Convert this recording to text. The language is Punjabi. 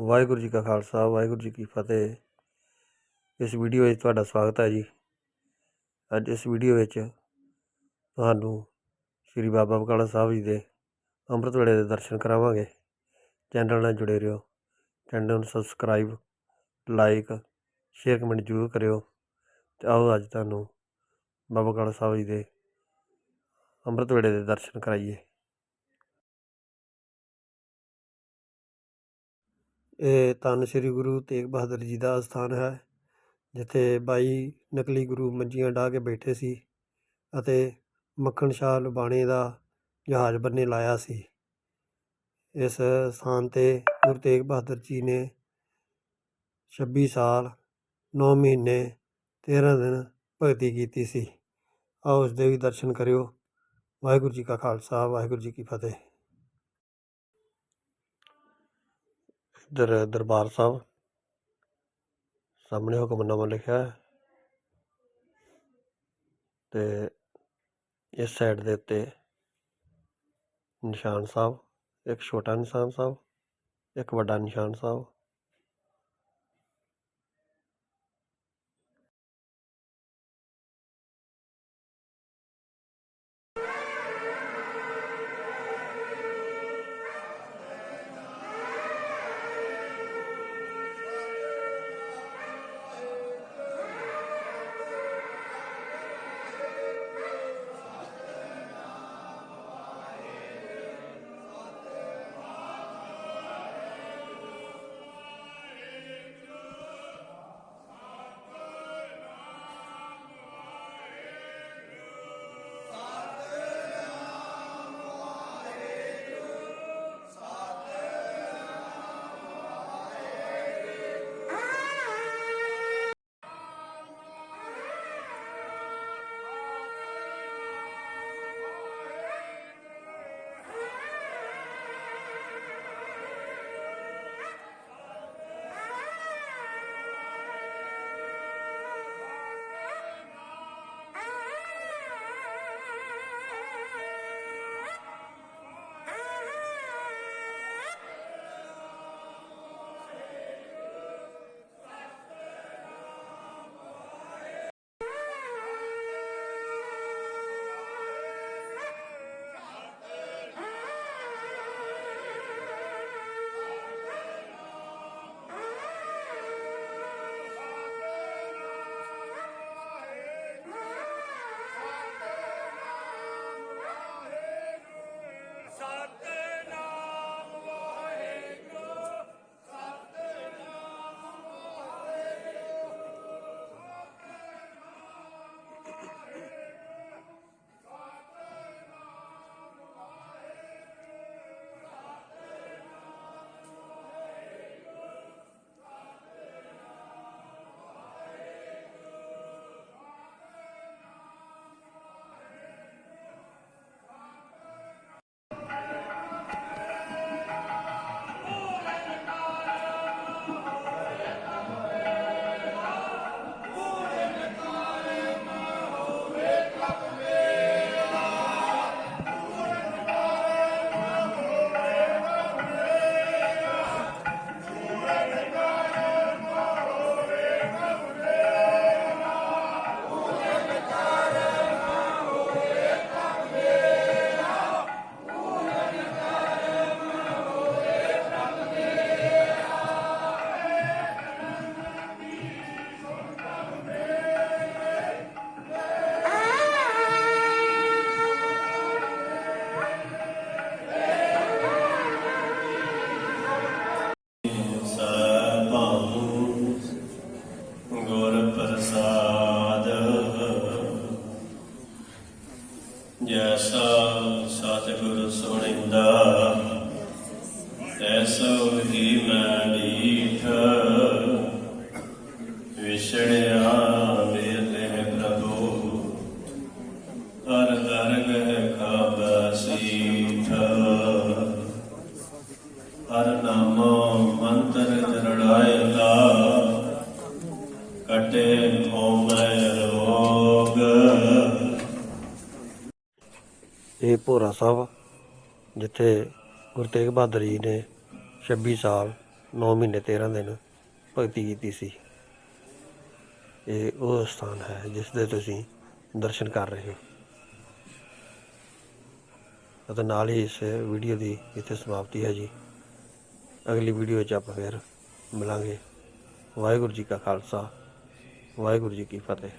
ਵਾਹਿਗੁਰੂ ਜੀ ਕਾ ਖਾਲਸਾ, ਵਾਹਿਗੁਰੂ ਜੀ ਕੀ ਫਤਿਹ। ਇਸ ਵੀਡੀਓ ਵਿੱਚ ਤੁਹਾਡਾ ਸਵਾਗਤ ਹੈ ਜੀ। ਅੱਜ ਇਸ ਵੀਡੀਓ ਵਿੱਚ ਤੁਹਾਨੂੰ ਸ੍ਰੀ ਬਾਬਾ ਬਕਾਲਾ ਸਾਹਿਬ ਜੀ ਦੇ ਅੰਮ੍ਰਿਤ ਵੇਲੇ ਦੇ ਦਰਸ਼ਨ ਕਰਾਵਾਂਗੇ। ਚੈਨਲ ਨਾਲ ਜੁੜੇ ਰਹੋ। ਚੈਨਲ ਨੂੰ ਸਬਸਕ੍ਰਾਈਬ ਲਾਈਕ ਸ਼ੇਅਰ ਕਮੈਂਟ ਜ਼ਰੂਰ ਕਰਿਓ। ਤੇ ਆਓ ਅੱਜ ਤੁਹਾਨੂੰ ਬਾਬਾ ਬਕਾਲਾ ਸਾਹਿਬ ਜੀ ਦੇ ਅੰਮ੍ਰਿਤ ਵੇਲੇ ਦੇ ਦਰਸ਼ਨ ਕਰਾਈਏ। ਇਹ ਧੰਨ ਸ੍ਰੀ ਗੁਰੂ ਤੇਗ ਬਹਾਦਰ ਜੀ ਦਾ ਅਸਥਾਨ ਹੈ, ਜਿੱਥੇ ਬਾਈ ਨਕਲੀ ਗੁਰੂ ਮੰਜੀਆਂ ਡਾਹ ਕੇ ਬੈਠੇ ਸੀ ਅਤੇ ਮੱਖਣ ਸ਼ਾਹ ਲੁਬਾਣੇ ਦਾ ਜਹਾਜ਼ ਬੰਨੇ ਲਾਇਆ ਸੀ। ਇਸ ਸਥਾਨ ਤੇ ਗੁਰੂ ਤੇਗ ਬਹਾਦਰ ਜੀ ਨੇ 26 ਸਾਲ 9 ਮਹੀਨੇ 13 ਦਿਨ ਭਗਤੀ ਕੀਤੀ ਸੀ। ਆਓ ਉਸ ਦੇ ਵੀ ਦਰਸ਼ਨ ਕਰਿਓ। ਵਾਹਿਗੁਰੂ ਜੀ ਕਾ ਖਾਲਸਾ, ਵਾਹਿਗੁਰੂ ਜੀ ਕੀ ਫਤਿਹ। ਦਰ, ਦਰਬਾਰ ਸਾਹਿਬ। ਸਾਹਮਣੇ ਹੁਕਮਨਾਮਾ ਲਿਖਿਆ ਹੈ। ਤੇ ਇਸ ਸਾਈਡ ਦੇ ਉੱਤੇ ਨਿਸ਼ਾਨ ਸਾਹਿਬ, ਇੱਕ ਛੋਟਾ ਨਿਸ਼ਾਨ ਸਾਹਿਬ, ਇੱਕ ਵੱਡਾ ਨਿਸ਼ਾਨ ਸਾਹਿਬ। ਇਹ ਭੋਰਾ ਸਾਹਿਬ ਜਿੱਥੇ ਗੁਰੂ ਤੇਗ ਬਹਾਦਰ ਜੀ ਨੇ 26 ਸਾਲ 9 ਮਹੀਨੇ 13 ਦਿਨ ਭਗਤੀ ਕੀਤੀ ਸੀ। ਇਹ ਉਹ ਸਥਾਨ ਹੈ ਜਿਸ ਦੇ ਤੁਸੀਂ ਦਰਸ਼ਨ ਕਰ ਰਹੇ ਹੋ। ਅਤੇ ਨਾਲ ਹੀ ਇਸ ਵੀਡੀਓ ਦੀ ਇੱਥੇ ਸਮਾਪਤੀ ਹੈ ਜੀ। ਅਗਲੀ ਵੀਡੀਓ ਵਿੱਚ ਆਪਾਂ ਫਿਰ ਮਿਲਾਂਗੇ। ਵਾਹਿਗੁਰੂ ਜੀ ਕਾ ਖਾਲਸਾ, ਵਾਹਿਗੁਰੂ ਜੀ ਕੀ ਫਤਿਹ।